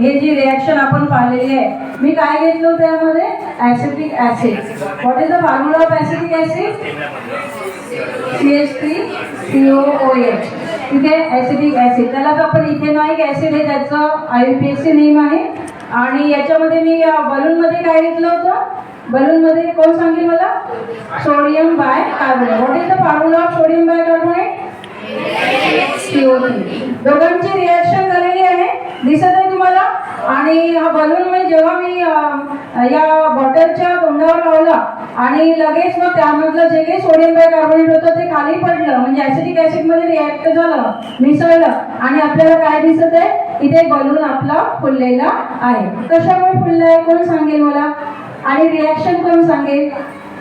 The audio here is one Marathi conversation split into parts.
हे जी रिॲक्शन आपण पाहिलेली आहे मी काय घेतलो त्यामध्ये acetic acid what is the formula of acetic acid C H three C O O H ठीक आहे? ऍसिटिक ऍसिड त्याला आपण इथेनॉइक ऍसिड हे त्याचं I P S C name आहे. आणि याच्यामध्ये मी बलूनमध्ये काय घेतलं होतं? बलूनमध्ये कोण सांगेल मला? Sodium bicarbonate what is the formula of sodium bicarbonate CO3. दोघांची रिॲक्शन झालेली आहे. दिसत आहे आणि हा बलून मी जेव्हा मी या बॉटलच्या तोंडावर लावला आणि लगेच मग त्यामधलं जे काही सोडियम बायकार्बोनेट होतं ते खाली पडलं म्हणजे ऍसिडिक ऍसिडमध्ये रिॲक्ट झालं मिसळलं आणि आपल्याला काय दिसत आहे? इथे बलून आपला फुललेला आहे. कशामुळे फुलला आहे? कोण सांगेल मला? आणि रिॲक्शन कोण सांगेल?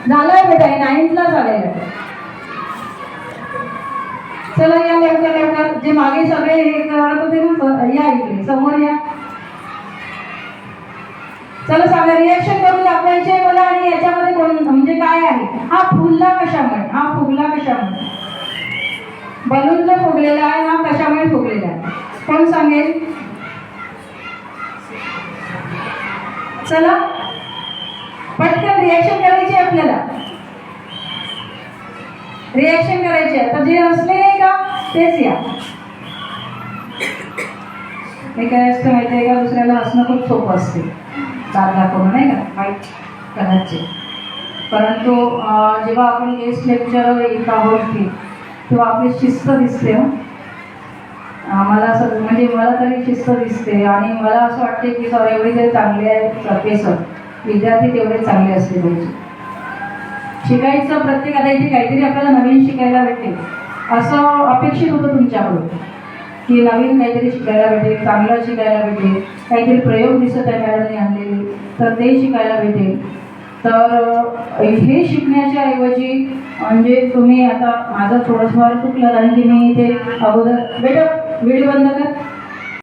झालंय बेटा नाईन्थला झालेलं चला या लेवकर लवकर. जे मागे सगळे हे करत होते ना या इकडे समोर या. चला सांगा रिएक्शन करून दाखवायचे मला आणि याच्यामध्ये कोण म्हणजे काय आहे? हा फुलला कशामुळे? हा फुगला कशामुळे? बलून जो फुगलेला आहे हा कशामुळे फुगलेला आहे? कोण सांगेल? चला. पटकन रिएक्शन करायची आहे आपल्याला. रिॲक्शन करायची आहे. तर जे असले नाही का तेच या. हे काय असतं माहिती आहे का? दुसऱ्याला असणं खूप सोपं असते. दात दाखवणं नाही का? वाईट कदाचित. परंतु जेव्हा आपण गेस्ट लेक्चर येत आहोत की तेव्हा आपली शिस्त दिसते हो. मला असं म्हणजे मला तरी शिस्त दिसते आणि मला असं वाटते की सर एवढे तरी चांगले आहेत सर विद्यार्थी तेवढे चांगले असले पाहिजे. शिकायचं प्रत्येक आता इथे काहीतरी आपल्याला नवीन शिकायला भेटेल. असं अपेक्षित होतं तुमच्याकडून की नवीन काहीतरी शिकायला भेटेल चांगलं शिकायला भेटेल. काहीतरी प्रयोग दिसत आहे मॅडमने आणले तर ते शिकायला भेटेल तर हे शिकण्याच्या ऐवजी म्हणजे तुम्ही आता माझं थोडंसं चुकलं कारण की मी ते अगोदर बेटा व्हिडिओ बंद कर.